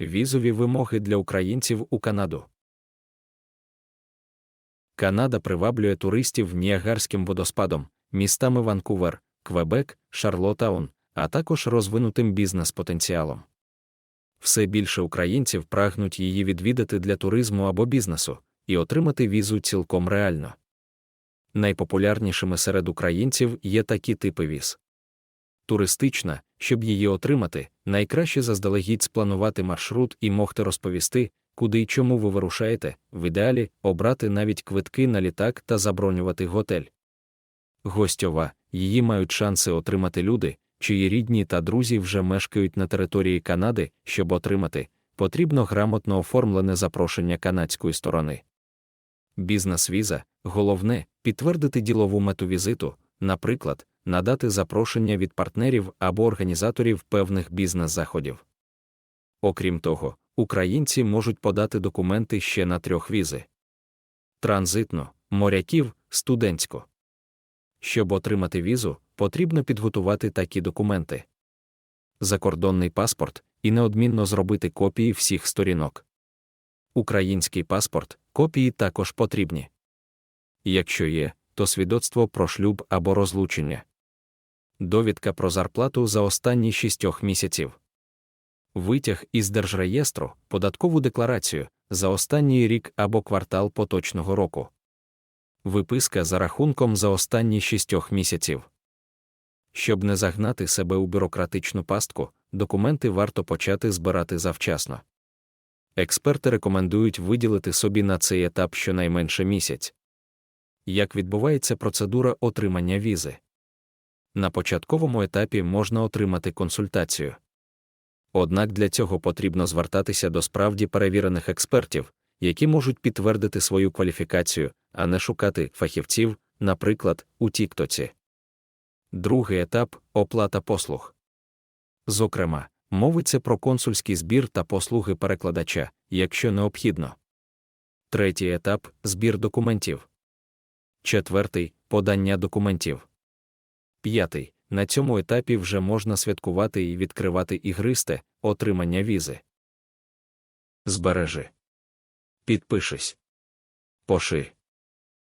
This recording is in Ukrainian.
Візові вимоги для українців у Канаду. Канада приваблює туристів Ніагарським водоспадом, містами Ванкувер, Квебек, Шарлотаун, а також розвинутим бізнес-потенціалом. Все більше українців прагнуть її відвідати для туризму або бізнесу і отримати візу цілком реально. Найпопулярнішими серед українців є такі типи віз. Туристична, щоб її отримати, найкраще заздалегідь спланувати маршрут і могти розповісти, куди й чому ви вирушаєте, в ідеалі обрати навіть квитки на літак та забронювати готель. Гостьова, її мають шанси отримати люди, чиї рідні та друзі вже мешкають на території Канади, щоб отримати, потрібно грамотно оформлене запрошення канадської сторони. Бізнес-віза головне підтвердити ділову мету візиту, наприклад, надати запрошення від партнерів або організаторів певних бізнес-заходів. Окрім того, українці можуть подати документи ще на трьох візи: транзитну, моряків, студентську. Щоб отримати візу, потрібно підготувати такі документи: закордонний паспорт і неодмінно зробити копії всіх сторінок. Український паспорт, копії також потрібні. Якщо є, то свідоцтво про шлюб або розлучення. Довідка про зарплату за останні шістьох місяців. Витяг із держреєстру, податкову декларацію за останній рік або квартал поточного року. Виписка за рахунком за останні шістьох місяців. Щоб не загнати себе у бюрократичну пастку, документи варто почати збирати завчасно. Експерти рекомендують виділити собі на цей етап щонайменше місяць. Як відбувається процедура отримання візи? На початковому етапі можна отримати консультацію. Однак для цього потрібно звертатися до справді перевірених експертів, які можуть підтвердити свою кваліфікацію, а не шукати фахівців, наприклад, у Тіктоці. Другий етап оплата послуг. Зокрема, мовиться про консульський збір та послуги перекладача, якщо необхідно. Третій етап збір документів. Четвертий подання документів. П'ятий. На цьому етапі вже можна святкувати і відкривати ігристе отримання візи. Збережи. Підпишись. Поши.